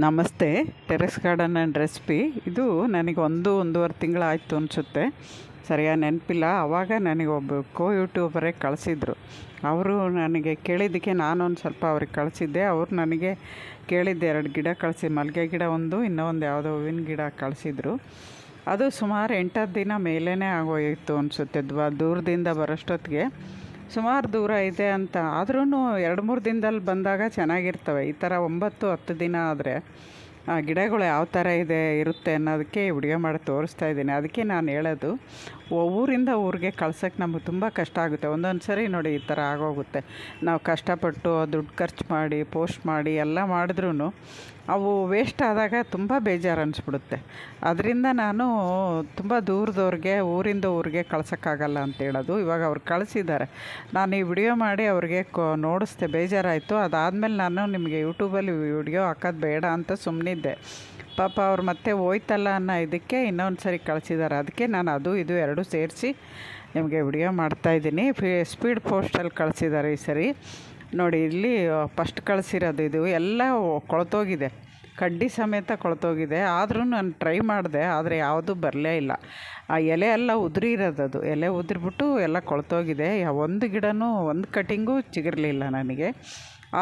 ನಮಸ್ತೆ, terrace garden and recipe. ಇದು ನನಗೆ ಒಂದು, ಒಂದೂವರೆ ತಿಂಗಳಾಯಿತು ಅನಿಸುತ್ತೆ. ಸರಿಯಾಗಿ ನೆನಪಿಲ್ಲ. ಆವಾಗ ನನಗೆ ಒಬ್ಬ ಕೋ ಯೂಟ್ಯೂಬರೇ ಕಳಿಸಿದ್ರು. ಅವರು ನನಗೆ ಕೇಳಿದ್ದಕ್ಕೆ ನಾನೊಂದು ಸ್ವಲ್ಪ ಅವ್ರಿಗೆ ಕಳಿಸಿದ್ದೆ. ಅವರು ನನಗೆ ಕೇಳಿದ್ದೆ ಎರಡು ಗಿಡ ಕಳಿಸಿ, ಮಲ್ಲಿಗೆ ಗಿಡ ಒಂದು ಇನ್ನೂ ಒಂದು ಯಾವುದೋ ಹೂವಿನ ಗಿಡ ಕಳಿಸಿದ್ರು. ಅದು ಸುಮಾರು ಎಂಟತ್ತು ದಿನ ಮೇಲೇ ಆಗೋಯಿತು ಅನಿಸುತ್ತೆ. ದ್ವ, ದೂರದಿಂದ ಬರೋಷ್ಟೊತ್ತಿಗೆ. ಸುಮಾರು ದೂರ ಇದೆ ಅಂತ. ಆದ್ರೂ ಎರಡು ಮೂರು ದಿನದಲ್ಲಿ ಬಂದಾಗ ಚೆನ್ನಾಗಿರ್ತವೆ. ಈ ಥರ ಒಂಬತ್ತು, ಹತ್ತು ದಿನ ಆದರೆ ಆ ಗಿಡಗಳು ಯಾವ ಥರ ಇದೆ, ಇರುತ್ತೆ ಅನ್ನೋದಕ್ಕೆ ವಿಡಿಯೋ ಮಾಡಿ ತೋರಿಸ್ತಾ ಇದ್ದೀನಿ. ಅದಕ್ಕೆ ನಾನು ಹೇಳೋದು ಊರಿಂದ ಊರಿಗೆ ಕಳ್ಸೋಕ್ಕೆ ನಮಗೆ ತುಂಬ ಕಷ್ಟ ಆಗುತ್ತೆ. ಒಂದೊಂದು ಸರಿ ನೋಡಿ ಈ ಥರ ಆಗೋಗುತ್ತೆ. ನಾವು ಕಷ್ಟಪಟ್ಟು ದುಡ್ಡು ಖರ್ಚು ಮಾಡಿ, ಪೋಸ್ಟ್ ಮಾಡಿ ಎಲ್ಲ ಮಾಡಿದ್ರೂ ಅವು ವೇಸ್ಟ್ ಆದಾಗ ತುಂಬ ಬೇಜಾರು ಅನಿಸ್ಬಿಡುತ್ತೆ. ಅದರಿಂದ ನಾನು ತುಂಬ ದೂರದವ್ರಿಗೆ, ಊರಿಂದ ಊರಿಗೆ ಕಳ್ಸೋಕ್ಕಾಗಲ್ಲ ಅಂತ ಹೇಳೋದು. ಇವಾಗ ಅವ್ರು ಕಳಿಸಿದ್ದಾರೆ. ನಾನು ಈ ವಿಡಿಯೋ ಮಾಡಿ ಅವ್ರಿಗೆ ಕೊ, ನೋಡಿಸ್ದೆ, ಬೇಜಾರಾಯಿತು. ಅದಾದಮೇಲೆ ನಾನು ನಿಮಗೆ ಯೂಟ್ಯೂಬಲ್ಲಿ ವಿಡಿಯೋ ಹಾಕೋದು ಬೇಡ ಅಂತ ಸುಮ್ಮನಿದ್ದೆ ಪಾಪ ಅವ್ರು ಮತ್ತೆ ಹೋಯ್ತಲ್ಲ ಅನ್ನೋ ಇದಕ್ಕೆ ಇನ್ನೊಂದು ಸರಿ ಕಳಿಸಿದ್ದಾರೆ. ಅದಕ್ಕೆ ನಾನು ಅದು, ಇದು ಎರಡೂ ಸೇರಿಸಿ ನಿಮಗೆ ವಿಡಿಯೋ ಮಾಡ್ತಾಯಿದ್ದೀನಿ ಫಿ ಸ್ಪೀಡ್ ಪೋಸ್ಟಲ್ಲಿ ಕಳಿಸಿದ್ದಾರೆ ಈ ಸರಿ. ನೋಡಿ, ಇಲ್ಲಿ ಫಸ್ಟ್ ಕಳಿಸಿರೋದು ಇದು. ಎಲ್ಲ ಕೊಳೆತೋಗಿದೆ. ಕಡ್ಡಿ ಸಮೇತ ಕೊಳ್ತೋಗಿದೆ. ಆದರೂ ನಾನು ಟ್ರೈ ಮಾಡಿದೆ, ಆದರೆ ಯಾವುದೂ ಬರಲೇ ಇಲ್ಲ. ಆ ಎಲೆ ಎಲ್ಲ ಉದುರಿರೋದದು ಎಲೆ ಉದುರಿಬಿಟ್ಟು ಎಲ್ಲ ಕೊಳೆತೋಗಿದೆ. ಒಂದು ಗಿಡನೂ, ಒಂದು ಕಟಿಂಗು ಚಿಗಿರಲಿಲ್ಲ ನನಗೆ.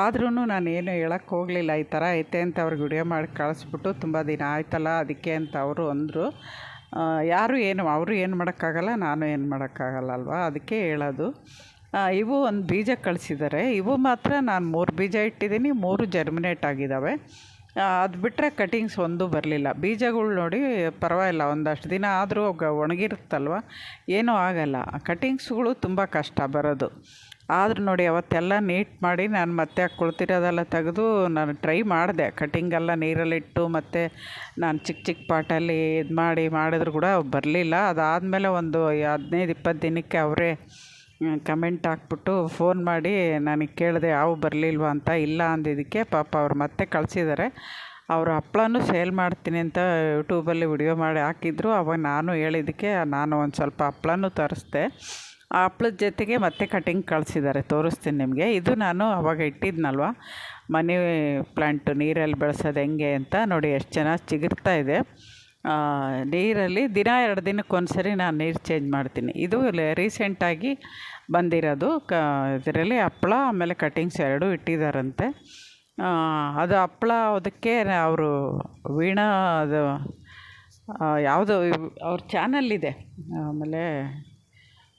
ಆದ್ರೂ ನಾನು ಏನು ಹೇಳಕ್ಕೆ ಹೋಗಲಿಲ್ಲ. ಈ ಥರ ಐತೆ ಅಂತ ಅವ್ರಿಗೆ ವಿಡಿಯೋ ಮಾಡಿ ಕಳಿಸ್ಬಿಟ್ಟು ತುಂಬ ದಿನ ಆಯ್ತಲ್ಲ, ಅದಕ್ಕೆ ಅಂತ ಅವರು ಅಂದರು. ಯಾರು ಏನು, ಅವರು ಏನು ಮಾಡೋಕ್ಕಾಗಲ್ಲ, ನಾನು ಏನು ಮಾಡೋಕ್ಕಾಗಲ್ಲ ಅಲ್ವಾ? ಅದಕ್ಕೆ ಹೇಳೋದು. ಇವು ಒಂದು ಬೀಜ ಕಳಿಸಿದ್ದಾರೆ ಇವು ಮಾತ್ರ ನಾನು ಮೂರು ಬೀಜ ಇಟ್ಟಿದ್ದೀನಿ, ಮೂರು ಜರ್ಮಿನೇಟ್ ಆಗಿದ್ದಾವೆ ಅದು ಬಿಟ್ಟರೆ ಕಟಿಂಗ್ಸ್ ಒಂದೂ ಬರಲಿಲ್ಲ. ಬೀಜಗಳು ನೋಡಿ ಪರವಾಗಿಲ್ಲ, ಒಂದಷ್ಟು ದಿನ ಆದರೂ ಒಣಗಿರುತ್ತಲ್ವ? ಏನೂ ಆಗಲ್ಲ. ಕಟಿಂಗ್ಸ್ಗಳು ತುಂಬ ಕಷ್ಟ ಬರೋದು. ಆದರೂ ನೋಡಿ ಅವತ್ತೆಲ್ಲ ನೀಟ್ ಮಾಡಿ ನಾನು ಮತ್ತೆ ಕುಳ್ತಿರೋದೆಲ್ಲ ತೆಗೆದು ನಾನು ಟ್ರೈ ಮಾಡಿದೆ. ಕಟಿಂಗೆಲ್ಲ ನೀರಲ್ಲಿಟ್ಟು ಮತ್ತು ನಾನು ಚಿಕ್ಕ ಚಿಕ್ಕ ಪಾಟಲ್ಲಿ ಇದು ಮಾಡಿ ಮಾಡಿದ್ರು ಕೂಡ ಬರಲಿಲ್ಲ. ಅದಾದಮೇಲೆ ಒಂದು ಹದಿನೈದು ಇಪ್ಪತ್ತು ದಿನಕ್ಕೆ ಅವರೇ ಕಮೆಂಟ್ ಹಾಕ್ಬಿಟ್ಟು ಫೋನ್ ಮಾಡಿ, ನನಗೆ ಕೇಳಿದೆ ಯಾವ ಬರಲಿಲ್ವಾ ಅಂತ, ಇಲ್ಲ ಅಂದಿದ್ದಕ್ಕೆ ಪಾಪ ಅವ್ರು ಮತ್ತೆ ಕಳಿಸಿದ್ದಾರೆ ಅವರು ಹಪ್ಪಳನೂ ಸೇಲ್ ಮಾಡ್ತೀನಿ ಅಂತ ಯೂಟ್ಯೂಬಲ್ಲಿ ವಿಡಿಯೋ ಮಾಡಿ ಹಾಕಿದ್ರು. ಅವಾಗ ನಾನು ಹೇಳಿದ್ದಕ್ಕೆ ನಾನು ಒಂದು ಸ್ವಲ್ಪ ಹಪ್ಪಳನೂ ತರಿಸ್ದೆ. ಆ ಹಪ್ಪಳದ ಜೊತೆಗೆ ಮತ್ತೆ ಕಟಿಂಗ್ ಕಳಿಸಿದ್ದಾರೆ ತೋರಿಸ್ತೀನಿ ನಿಮಗೆ. ಇದು ನಾನು ಅವಾಗ ಇಟ್ಟಿದ್ನಲ್ವ? ಮನೆ ಪ್ಲ್ಯಾಂಟು ನೀರಲ್ಲಿ ಬೆಳೆಸೋದು ಹೆಂಗೆ ಅಂತ ನೋಡಿ, ಎಷ್ಟು ಚೆನ್ನಾಗಿ ಚಿಗುರ್ತಾ ಇದೆ. ನೀರಲ್ಲಿ ದಿನ ಎರಡು ದಿನಕ್ಕೆ ನಾನು ನೀರು ಚೇಂಜ್ ಮಾಡ್ತೀನಿ. ಇದು ರೀಸೆಂಟಾಗಿ ಬಂದಿರೋದು. ಕ, ಇದರಲ್ಲಿ ಹಪ್ಳ, ಆಮೇಲೆ ಕಟಿಂಗ್ಸ್ ಎರಡೂ ಇಟ್ಟಿದ್ದಾರಂತೆ ಅದು ಹಪ್ಳ ಅದಕ್ಕೆ ಅವರು ವೀಣಾ ಅದು ಯಾವುದು ಅವ್ರ ಚಾನಲ್ ಇದೆ. ಆಮೇಲೆ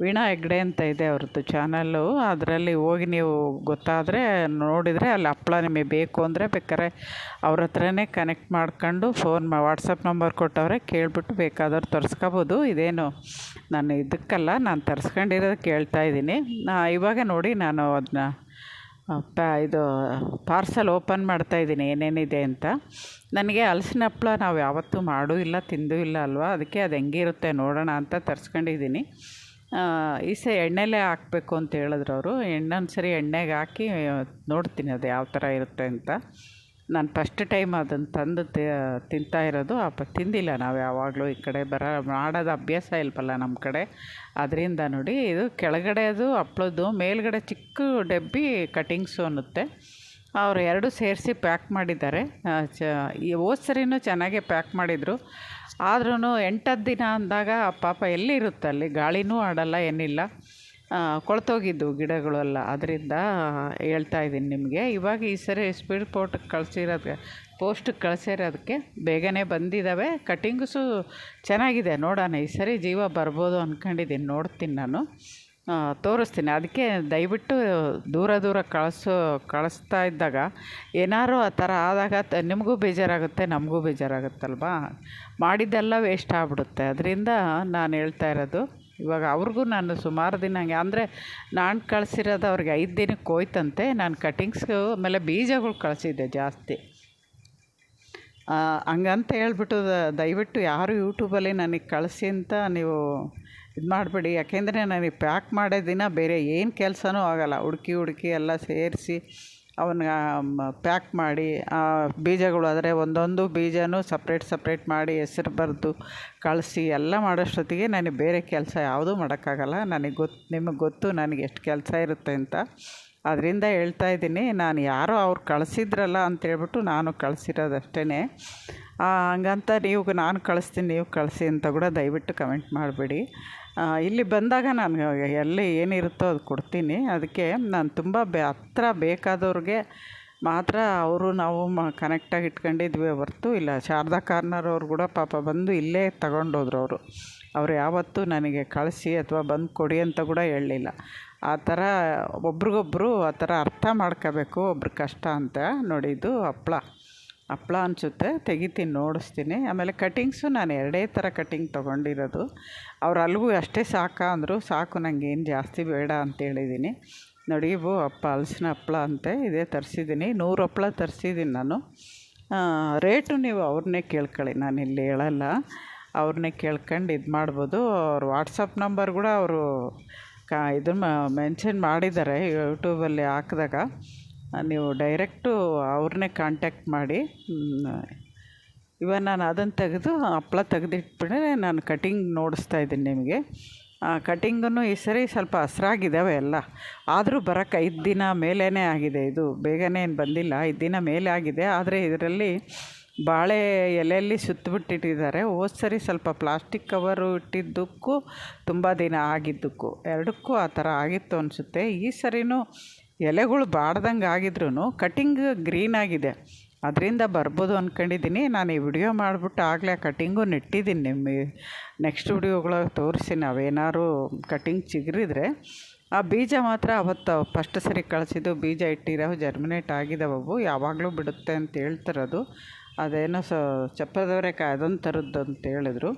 ವೀಣಾ ಹೆಗ್ಡೆ ಅಂತ ಇದೆ ಅವ್ರದ್ದು ಚಾನಲ್ಲು ಅದರಲ್ಲಿ ಹೋಗಿ ನೀವು ಗೊತ್ತಾದರೆ ನೋಡಿದರೆ ಅಲ್ಲಿ ಹಪ್ಪಳ ನಿಮಗೆ ಬೇಕು ಅಂದರೆ ಬೇಕಾದ್ರೆ ಅವ್ರ ಹತ್ರನೇ ಕನೆಕ್ಟ್ ಮಾಡ್ಕೊಂಡು ಫೋನ್ ಮಾ ವಾಟ್ಸಪ್ ನಂಬರ್ ಕೊಟ್ಟವ್ರೆ ಕೇಳಿಬಿಟ್ಟು ಬೇಕಾದವ್ರು ತರಿಸ್ಕೋಬೋದು. ಇದೇನು ನಾನು ಇದಕ್ಕಲ್ಲ, ನಾನು ತರಿಸ್ಕೊಂಡಿರೋದು ಕೇಳ್ತಾ ಇದ್ದೀನಿ. ಇವಾಗ ನೋಡಿ ನಾನು ಅದನ್ನ ಪ್ಯಾ ಇದು ಪಾರ್ಸಲ್ ಓಪನ್ ಮಾಡ್ತಾ ಇದ್ದೀನಿ, ಏನೇನಿದೆ ಅಂತ. ನನಗೆ ಹಲಸಿನ ಹಪ್ಪಳ ನಾವು ಯಾವತ್ತೂ ಮಾಡೂ ಇಲ್ಲ, ತಿಂದೂ ಇಲ್ಲ ಅಲ್ವಾ? ಅದಕ್ಕೆ ಅದು ಹೆಂಗಿರುತ್ತೆ ನೋಡೋಣ ಅಂತ ತರಿಸ್ಕೊಂಡಿದ್ದೀನಿ. ಆ, ಈ ಸ ಎಣ್ಣೆಲೇ ಹಾಕಬೇಕು ಅಂತ ಹೇಳಿದ್ರು ಅವರು. ಎಣ್ಣೊಂದು ಸರಿ ಎಣ್ಣೆಗೆ ಹಾಕಿ ನೋಡ್ತೀನಿ ಅದು ಯಾವ ಥರ ಇರುತ್ತೆ ಅಂತ. ನಾನು ಫಸ್ಟ್ ಟೈಮ್ ಅದನ್ನು ತಂದು ತಿಂತಾ ಇರೋದು. ತಿಂದಿಲ್ಲ ನಾವು ಯಾವಾಗಲೂ ಈ ಕಡೆ ಬರ ಮಾಡೋದು ಅಭ್ಯಾಸ ಇಲ್ವಲ್ಲ ನಮ್ಮ ಕಡೆ. ಅದರಿಂದ ನೋಡಿ ಇದು ಕೆಳಗಡೆ ಅದು ಹಪ್ಳದ್ದು ಮೇಲ್ಗಡೆ ಚಿಕ್ಕ ಡಬ್ಬಿ ಕಟಿಂಗ್ಸು ಅನ್ನುತ್ತೆ. ಅವರು ಎರಡು ಸೇರಿಸಿ ಪ್ಯಾಕ್ ಮಾಡಿದ್ದಾರೆ. ಚ ಈ ಹೋದ ಸರಿನೂ ಚೆನ್ನಾಗೇ ಪ್ಯಾಕ್ ಮಾಡಿದರು. ಆದ್ರೂ ಎಂಟತ್ತು ದಿನ ಅಂದಾಗ ಪಾಪ ಎಲ್ಲಿರುತ್ತೆ ಅಲ್ಲಿ? ಗಾಳಿನೂ ಆಡಲ್ಲ, ಏನಿಲ್ಲ. ಕೊಳೆತೋಗಿದ್ವು ಗಿಡಗಳೆಲ್ಲ ಅದರಿಂದ ಹೇಳ್ತಾ ಇದ್ದೀನಿ ನಿಮಗೆ, ಇವಾಗ ಈ ಸರಿ ಸ್ಪೀಡ್ ಪೋರ್ಟ್ಗೆ ಕಳಿಸಿರೋದಕ್ಕೆ ಪೋಸ್ಟ್ ಕಳಿಸಿರೋದಕ್ಕೆ ಬೇಗನೆ ಬಂದಿದ್ದಾವೆ ಕಟಿಂಗ್ಸು ಚೆನ್ನಾಗಿದೆ ನೋಡೋಣ, ಈ ಸರಿ ಜೀವ ಬರ್ಬೋದು ಅಂದ್ಕೊಂಡಿದ್ದೀನಿ ನೋಡ್ತೀನಿ ನಾನು. ತೋರಿಸ್ತೀನಿ. ಅದಕ್ಕೆ ದಯವಿಟ್ಟು ದೂರ ದೂರ ಕಳಿಸೋ, ಕಳಿಸ್ತಾ ಇದ್ದಾಗ ಏನಾದ್ರು ಆ ಥರ ಆದಾಗ ತ- ನಿಮಗೂ ಬೇಜಾರಾಗುತ್ತೆ, ನಮಗೂ ಬೇಜಾರಾಗುತ್ತಲ್ವಾ? ಮಾಡಿದ್ದೆಲ್ಲ ವೇಸ್ಟ್ ಆಗಿಬಿಡುತ್ತೆ. ಅದರಿಂದ ನಾನು ಹೇಳ್ತಾ ಇರೋದು, ಇವಾಗ ಅವ್ರಿಗೂ ನಾನು ಸುಮಾರು ದಿನ ಹಂಗೆ, ಅಂದರೆ ನಾನು ಕಳಿಸಿರೋದು ಅವ್ರಿಗೆ ಐದು ದಿನಕ್ಕೆ ಹೋಯ್ತಂತೆ, ನಾನು ಕಟಿಂಗ್ಸ್ ಆಮೇಲೆ ಬೀಜಗಳು ಕಳಿಸಿದ್ದೆ ಜಾಸ್ತಿ. ಹಂಗಂತ ಹೇಳ್ಬಿಟ್ಟು ದಯವಿಟ್ಟು ಯಾರು ಯೂಟ್ಯೂಬಲ್ಲಿ ನನಗೆ ಕಳಿಸಿ ಅಂತ ನೀವು ಇದು ಮಾಡಬೇಡಿ. ಯಾಕೆಂದರೆ ನನಗೆ ಪ್ಯಾಕ್ ಮಾಡೋ ದಿನ ಬೇರೆ ಏನು ಕೆಲಸನೂ ಆಗೋಲ್ಲ. ಹುಡುಕಿ ಹುಡುಕಿ ಎಲ್ಲ ಸೇರಿಸಿ ಅವನ್ನ ಪ್ಯಾಕ್ ಮಾಡಿ, ಆ ಬೀಜಗಳು ಆದರೆ ಒಂದೊಂದು ಬೀಜನೂ ಸಪ್ರೇಟ್ ಸಪ್ರೇಟ್ ಮಾಡಿ ಹೆಸ್ರು ಬರೆದು ಕಳಿಸಿ ಎಲ್ಲ ಮಾಡೋಷ್ಟೊತ್ತಿಗೆ ನನಗೆ ಬೇರೆ ಕೆಲಸ ಯಾವುದೂ ಮಾಡೋಕ್ಕಾಗಲ್ಲ. ನನಗೆ ಗೊತ್ತು ನಿಮಗೆ ಗೊತ್ತು ನನಗೆ ಎಷ್ಟು ಕೆಲಸ ಇರುತ್ತೆ ಅಂತ. ಅದರಿಂದ ಹೇಳ್ತಾ ಇದ್ದೀನಿ, ನಾನು ಯಾರೋ ಅವ್ರು ಕಳಿಸಿದ್ರಲ್ಲ ಅಂತೇಳ್ಬಿಟ್ಟು ನಾನು ಕಳಿಸಿರೋದಷ್ಟೇ ಹಂಗಂತ ನೀವು, ನಾನು ಕಳಿಸ್ತೀನಿ, ನೀವು ಕಳಿಸಿ ಅಂತ ಕೂಡ ದಯವಿಟ್ಟು ಕಮೆಂಟ್ ಮಾಡಬೇಡಿ. ಇಲ್ಲಿ ಬಂದಾಗ ನಾನು ಎಲ್ಲಿ ಏನಿರುತ್ತೋ ಅದು ಕೊಡ್ತೀನಿ. ಅದಕ್ಕೆ ನಾನು ತುಂಬ ಬೆ, ಹತ್ರ ಬೇಕಾದವ್ರಿಗೆ ಮಾತ್ರ ಅವರು ನಾವು ಮ ಕನೆಕ್ಟಾಗಿ ಇಟ್ಕೊಂಡಿದ್ವಿ ಹೊರ್ತು. ಇಲ್ಲ, ಶಾರದಾ ಕಾರ್ನರ್ ಅವ್ರು ಕೂಡ ಪಾಪ ಬಂದು ಇಲ್ಲೇ ತಗೊಂಡೋದ್ರು ಅವರು. ಅವ್ರು ಯಾವತ್ತೂ ನನಗೆ ಕಳಿಸಿ ಅಥವಾ ಬಂದು ಕೊಡಿ ಅಂತ ಕೂಡ ಹೇಳಲಿಲ್ಲ. ಆ ಥರ ಒಬ್ರಿಗೊಬ್ರು ಆ ಥರ ಅರ್ಥ ಮಾಡ್ಕೋಬೇಕು, ಒಬ್ರ ಕಷ್ಟ ಅಂತ ನೋಡಿ ಇದು ಹಪ್ಳ ಹಪ್ಳ ಅನಿಸುತ್ತೆ, ತೆಗಿತೀನಿ, ನೋಡಿಸ್ತೀನಿ. ಆಮೇಲೆ ಕಟಿಂಗ್ಸು ನಾನು ಎರಡೇ ಥರ ಕಟಿಂಗ್ ತೊಗೊಂಡಿರೋದು. ಅವ್ರು ಅಲ್ಲಿಗೂ ಅಷ್ಟೇ ಸಾಕಾ ಅಂದರು, ಸಾಕು ಏನು ಜಾಸ್ತಿ ಬೇಡ ಅಂತ ಹೇಳಿದ್ದೀನಿ ನೋಡಿ, ಇವು ಹಪ್ಪ ಹಲ್ಸಿನ ಹಪ್ಳ ಅಂತೆ, ಇದೇ ತರಿಸಿದ್ದೀನಿ ನೂರು ಹಪ್ಪಳ ತರಿಸಿದ್ದೀನಿ ನಾನು. ರೇಟು ನೀವು ಅವ್ರನ್ನೇ ಕೇಳ್ಕೊಳ್ಳಿ, ನಾನು ಇಲ್ಲಿ ಹೇಳಲ್ಲ. ಅವ್ರನ್ನೇ ಕೇಳ್ಕೊಂಡು ಇದು ಮಾಡ್ಬೋದು. ಅವ್ರ ವಾಟ್ಸಪ್ ನಂಬರ್ ಕೂಡ ಅವರು ಕಾ ಇದನ್ನು ಮೆನ್ಷನ್ ಮಾಡಿದ್ದಾರೆ, ಯೂಟ್ಯೂಬಲ್ಲಿ ಹಾಕಿದಾಗ. ನೀವು ಡೈರೆಕ್ಟು ಅವ್ರನ್ನೇ ಕಾಂಟ್ಯಾಕ್ಟ್ ಮಾಡಿ ಇವಾಗ ನಾನು ಅದನ್ನು ತೆಗೆದು ಹಪ್ಪಳ ತೆಗೆದಿಟ್ಬಿಟ್ರೆ ನಾನು ಕಟಿಂಗ್ ನೋಡಿಸ್ತಾ ಇದ್ದೀನಿ ನಿಮಗೆ. ಕಟಿಂಗನ್ನು ಈ ಸರಿ ಸ್ವಲ್ಪ ಹಸ್ರಾಗಿದ್ದಾವೆ ಎಲ್ಲ. ಆದರೂ ಬರೋಕ್ಕೆ ಐದು ದಿನ ಮೇಲೇ ಆಗಿದೆ ಇದು. ಬೇಗನೆ ಏನು ಬಂದಿಲ್ಲ. ಐದು ದಿನ ಮೇಲೆ ಆಗಿದೆ. ಆದರೆ ಇದರಲ್ಲಿ ಬಾಳೆ ಎಲೆಯಲ್ಲಿ ಸುತ್ತಿಬಿಟ್ಟಿಟ್ಟಿದ್ದಾರೆ ಹೋದ ಸರಿ ಸ್ವಲ್ಪ ಪ್ಲಾಸ್ಟಿಕ್ ಕವರು ಇಟ್ಟಿದ್ದಕ್ಕೂ ತುಂಬ ದಿನ ಆಗಿದ್ದಕ್ಕೂ. ಎರಡಕ್ಕೂ ಆ ಥರ ಆಗಿತ್ತು ಅನಿಸುತ್ತೆ. ಈ ಸರಿನೂ ಎಲೆಗಳು ಬಾಡ್ದಂಗೆ ಆಗಿದ್ರೂ ಕಟಿಂಗ್ ಗ್ರೀನ್ ಆಗಿದೆ. ಅದರಿಂದ ಬರ್ಬೋದು ಅಂದ್ಕೊಂಡಿದ್ದೀನಿ ನಾನು ಈ ವಿಡಿಯೋ ಮಾಡಿಬಿಟ್ಟು ಆಗಲೇ ಕಟಿಂಗು ನೆಟ್ಟಿದ್ದೀನಿ ನಿಮ್ಮ ನೆಕ್ಸ್ಟ್ ವಿಡಿಯೋಗಳಾಗ ತೋರಿಸಿ. ನಾವೇನಾದ್ರು ಕಟಿಂಗ್ ಚಿಗುರಿದ್ರೆ, ಆ ಬೀಜ ಮಾತ್ರ ಅವತ್ತು ಫಸ್ಟ್ ಸರಿ ಕಳಿಸಿದ್ದು ಬೀಜ ಇಟ್ಟಿರೋ ಜರ್ಮಿನೇಟ್ ಆಗಿದವು ಯಾವಾಗಲೂ ಬಿಡುತ್ತೆ ಅಂತ ಹೇಳ್ತಿರೋದು ಅದೇನೋ ಸ ಚಪ್ಪದವರೆಕಾಯಿ ಅದೊಂದು ಥರದ್ದು ಅಂತ ಹೇಳಿದ್ರು.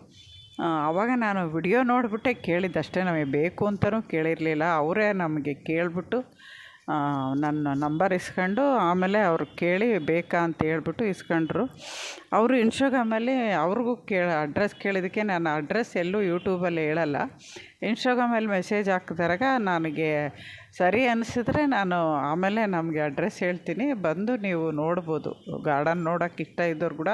ಆವಾಗ ನಾನು ವಿಡಿಯೋ ನೋಡಿಬಿಟ್ಟೆ, ಕೇಳಿದ್ದಷ್ಟೇ ನಮಗೆ ಬೇಕು ಅಂತಲೂ ಕೇಳಿರಲಿಲ್ಲ. ಅವರೇ ನಮಗೆ ಕೇಳಿಬಿಟ್ಟು ನನ್ನ ನಂಬರ್ ಇಸ್ಕೊಂಡು ಆಮೇಲೆ ಅವ್ರು ಕೇಳಿ ಬೇಕಾ ಅಂತ ಹೇಳ್ಬಿಟ್ಟು ಇಸ್ಕೊಂಡ್ರು. ಅವರು ಇನ್ಸ್ಟಾಗ್ರಾಮಲ್ಲಿ ಅವ್ರಿಗೂ ಕೇಳ, ಅಡ್ರೆಸ್ ಕೇಳಿದ್ದಕ್ಕೆ ನಾನು ಅಡ್ರೆಸ್ ಎಲ್ಲೂ ಯೂಟ್ಯೂಬಲ್ಲಿ ಹೇಳಲ್ಲ. ಇನ್ಸ್ಟಾಗ್ರಾಮಲ್ಲಿ ಮೆಸೇಜ್ ಹಾಕಿದಾಗ ನನಗೆ ಸರಿ ಅನಿಸಿದ್ರೆ ನಾನು ಆಮೇಲೆ ನಮಗೆ ಅಡ್ರೆಸ್ ಹೇಳ್ತೀನಿ. ಬಂದು ನೀವು ನೋಡ್ಬೋದು. ಗಾರ್ಡನ್ ನೋಡೋಕೆ ಇಷ್ಟ ಇದ್ದವ್ರು ಕೂಡ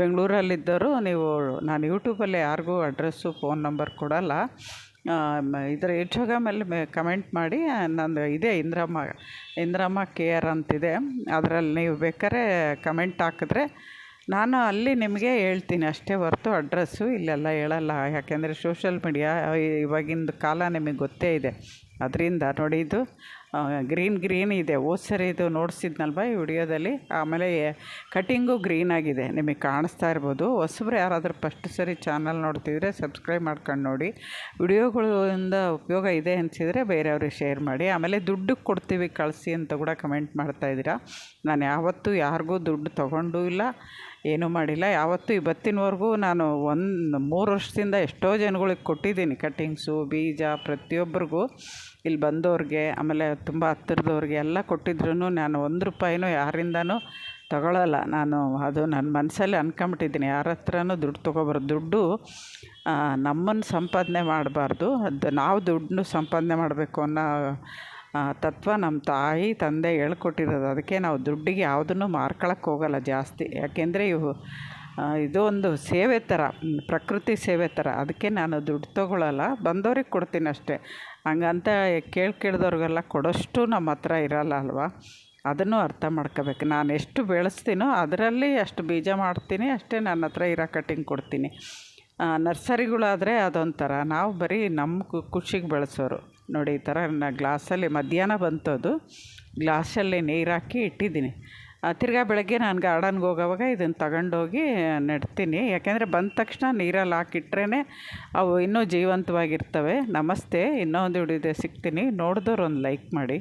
ಬೆಂಗಳೂರಲ್ಲಿದ್ದವರು ನೀವು, ನಾನು ಯೂಟ್ಯೂಬಲ್ಲಿ ಯಾರಿಗೂ ಅಡ್ರೆಸ್ಸು, ಫೋನ್ ನಂಬರ್ ಕೊಡಲ್ಲ. ಇದರ ಇನ್ಸ್ಟಾಗ್ರಾಮಲ್ಲಿ ಮೆ ಕಮೆಂಟ್ ಮಾಡಿ, ನಂದು ಇದೆ ಇಂದ್ರಮ್ಮ ಇಂದ್ರಮ್ಮ ಕೇರ್ ಅಂತಿದೆ. ಅದರಲ್ಲಿ ನೀವು ಬೇಕಾದ್ರೆ ಕಮೆಂಟ್ ಹಾಕಿದ್ರೆ ನಾನು ಅಲ್ಲಿ ನಿಮಗೆ ಹೇಳ್ತೀನಿ. ಅಷ್ಟೇ ಹೊರ್ತು ಅಡ್ರೆಸ್ಸು ಇಲ್ಲೆಲ್ಲ ಹೇಳಲ್ಲ. ಯಾಕೆಂದರೆ ಸೋಷಲ್ ಮೀಡಿಯಾ ಇವಾಗಿಂದು ಕಾಲ ನಿಮಗೆ ಗೊತ್ತೇ ಇದೆ. ಅದರಿಂದ ನೋಡಿ ಇದು ಗ್ರೀನ್ ಗ್ರೀನ್ ಇದೆ. ಹೋದ ಸರಿ ಇದು ನೋಡಿಸಿದ್ನಲ್ವ ಈ ವಿಡಿಯೋದಲ್ಲಿ? ಆಮೇಲೆ ಕಟಿಂಗು ಗ್ರೀನ್ ಆಗಿದೆ. ನಿಮಗೆ ಕಾಣಿಸ್ತಾ ಇರ್ಬೋದು. ಹೊಸಬ್ರು ಯಾರಾದರೂ ಫಸ್ಟ್ ಸರಿ ಚಾನಲ್ ನೋಡ್ತಿದ್ರೆ ಸಬ್ಸ್ಕ್ರೈಬ್ ಮಾಡ್ಕೊಂಡು ನೋಡಿ. ವಿಡಿಯೋಗಳಿಂದ ಉಪಯೋಗ ಇದೆ ಅನಿಸಿದರೆ ಬೇರೆಯವ್ರಿಗೆ ಶೇರ್ ಮಾಡಿ. ಆಮೇಲೆ ದುಡ್ಡು ಕೊಡ್ತೀವಿ ಕಳಿಸಿ ಅಂತ ಕೂಡ ಕಮೆಂಟ್ ಮಾಡ್ತಾಯಿದ್ದೀರಾ ನಾನು ಯಾವತ್ತೂ ಯಾರಿಗೂ ದುಡ್ಡು ತೊಗೊಂಡೂ ಇಲ್ಲ. ಏನೂ ಮಾಡಿಲ್ಲ. ಯಾವತ್ತೂ ಇವತ್ತಿನವರೆಗೂ ನಾನು ಒಂದು ಮೂರು ವರ್ಷದಿಂದ ಎಷ್ಟೋ ಜನಗಳಿಗೆ ಕೊಟ್ಟಿದ್ದೀನಿ ಕಟ್ಟಿಂಗ್ಸು, ಬೀಜ ಪ್ರತಿಯೊಬ್ಬರಿಗೂ. ಇಲ್ಲಿ ಬಂದವ್ರಿಗೆ, ಆಮೇಲೆ ತುಂಬ ಹತ್ತಿರದವ್ರಿಗೆ ಎಲ್ಲ ಕೊಟ್ಟಿದ್ರು ನಾನು ಒಂದು ರೂಪಾಯಿನೂ ಯಾರಿಂದನೂ ತಗೊಳ್ಳಲ್ಲ ನಾನು ಅದು ನನ್ನ ಮನಸ್ಸಲ್ಲಿ ಅನ್ಕೊಂಬಿಟ್ಟಿದ್ದೀನಿ. ಯಾರ ಹತ್ರನೂ ದುಡ್ಡು ತೊಗೊಬಾರ್ದು. ದುಡ್ಡು ನಮ್ಮನ್ನು ಸಂಪಾದನೆ ಮಾಡಬಾರ್ದು. ಅದು ನಾವು ದುಡ್ಡನ್ನು ಸಂಪಾದನೆ ಮಾಡಬೇಕು ಅನ್ನೋ ತತ್ವ ನಮ್ಮ ತಾಯಿ, ತಂದೆ ಹೇಳ್ಕೊಟ್ಟಿರೋದು. ಅದಕ್ಕೆ ನಾವು ದುಡ್ಡಿಗೆ ಯಾವುದನ್ನು ಮಾರ್ಕೊಳಕ್ಕೆ ಹೋಗಲ್ಲ ಜಾಸ್ತಿ. ಯಾಕೆಂದರೆ ಇವು ಇದು ಒಂದು ಸೇವೆ ಥರ, ಪ್ರಕೃತಿ ಸೇವೆ ಥರ. ಅದಕ್ಕೆ ನಾನು ದುಡ್ಡು ತೊಗೊಳಲ್ಲ, ಬಂದವ್ರಿಗೆ ಕೊಡ್ತೀನಿ ಅಷ್ಟೇ. ಹಂಗಂತ ಕೇಳಿ ಕೇಳಿದವ್ರಿಗೆಲ್ಲ ಕೊಡೋಷ್ಟು ನಮ್ಮ ಹತ್ರ ಇರಲ್ಲ ಅಲ್ವಾ? ಅದನ್ನು ಅರ್ಥ ಮಾಡ್ಕೋಬೇಕು. ನಾನು ಎಷ್ಟು ಬೆಳೆಸ್ತೀನೋ ಅದರಲ್ಲಿ ಅಷ್ಟು ಬೀಜ ಮಾಡ್ತೀನಿ, ಅಷ್ಟೇ ನನ್ನ ಹತ್ರ ಇರೋ ಕಟ್ಟಿಂಗ್ ಕೊಡ್ತೀನಿ. ನರ್ಸರಿಗಳಾದರೆ ಅದೊಂಥರ. ನಾವು ಬರೀ ನಮ್ಮ ಖುಷಿಗೆ ಬೆಳೆಸೋರು. ನೋಡಿ, ಈ ಥರ ಗ್ಲಾಸಲ್ಲಿ ಮಧ್ಯಾಹ್ನ ಬಂತು ಅದು ಗ್ಲಾಸಲ್ಲಿ ನೀರು ಹಾಕಿ ಇಟ್ಟಿದ್ದೀನಿ. ತಿರ್ಗಾ ಬೆಳಗ್ಗೆ ನಾನು ಗಾರ್ಡನ್ಗೆ ಹೋಗೋವಾಗ ಇದನ್ನು ತಗೊಂಡೋಗಿ ನೆಡ್ತೀನಿ. ಯಾಕೆಂದರೆ ಬಂದ ತಕ್ಷಣ ನೀರಲ್ಲಿ ಹಾಕಿಟ್ರೇ ಅವು ಇನ್ನೂ ಜೀವಂತವಾಗಿರ್ತವೆ. ನಮಸ್ತೆ, ಇನ್ನೊಂದು ಹಿಡಿದೆ ಸಿಗ್ತೀನಿ. ನೋಡಿದವ್ರು ಒಂದು ಲೈಕ್ ಮಾಡಿ.